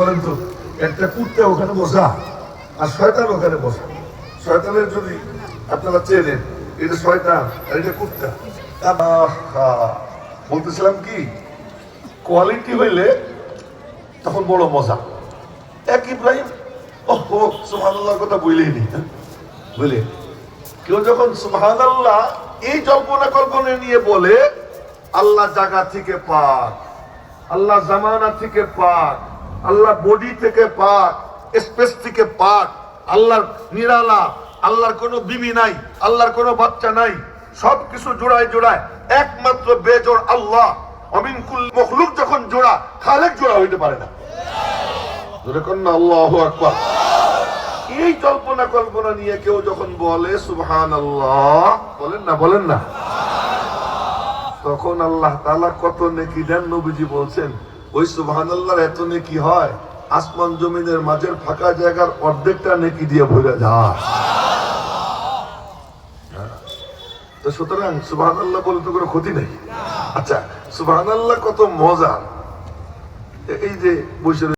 বলেন তো, একটা কুত্তা ওখানে বসা আর শয়তান ওখানে বসা। শয়তানের যদি আপনারা চেনেন, এটা শয়তান আর এটা কুত্তা বলতেছিলাম কি, কোয়ালিটি হইলে তখন বড় মজা। এক ইব্রাহিম ও সুবহানাল্লাহর কথা বইলেই নি। বুঝলে কেউ যখন সুবহানাল্লাহ এই জল্পনা কল্পনা নিয়ে বলে, আল্লাহ জায়গা থেকে পাক, আল্লাহ জামানা থেকে পাক আল্লাহ বডি থেকে পাক, স্পেস থেকে পাক, আল্লাহর নিরালা, আল্লাহর কোনো বিবি নাই, আল্লাহর কোনো বাচ্চা নাই সব কিছু জোড়ায় জোড়ায়, একমাত্র বেজোড় আল্লাহ। মখলুক যখন জোড়া, খালেক জোড়া হইতে পারে না। আল্লাহু এই কল্পনা কল্পনা নিয়ে কেউ যখন বলে আল্লাহ বলেন না বলেন না। তখন আল্লাহ তাআলা কত নেকি দেন নবীজি বলছেন ওই সুবহান এত নেকি হয়? আসমান জমিনের মাঝের ফাঁকা জায়গার অর্ধেকটা নেকি দিয়ে ভরে যায় হ্যাঁ। সুতরাং সুবাহ আল্লাহ বলে তো কোনো ক্ষতি নেই। আচ্ছা সুবহান আল্লাহ কত মজা এই যে বসে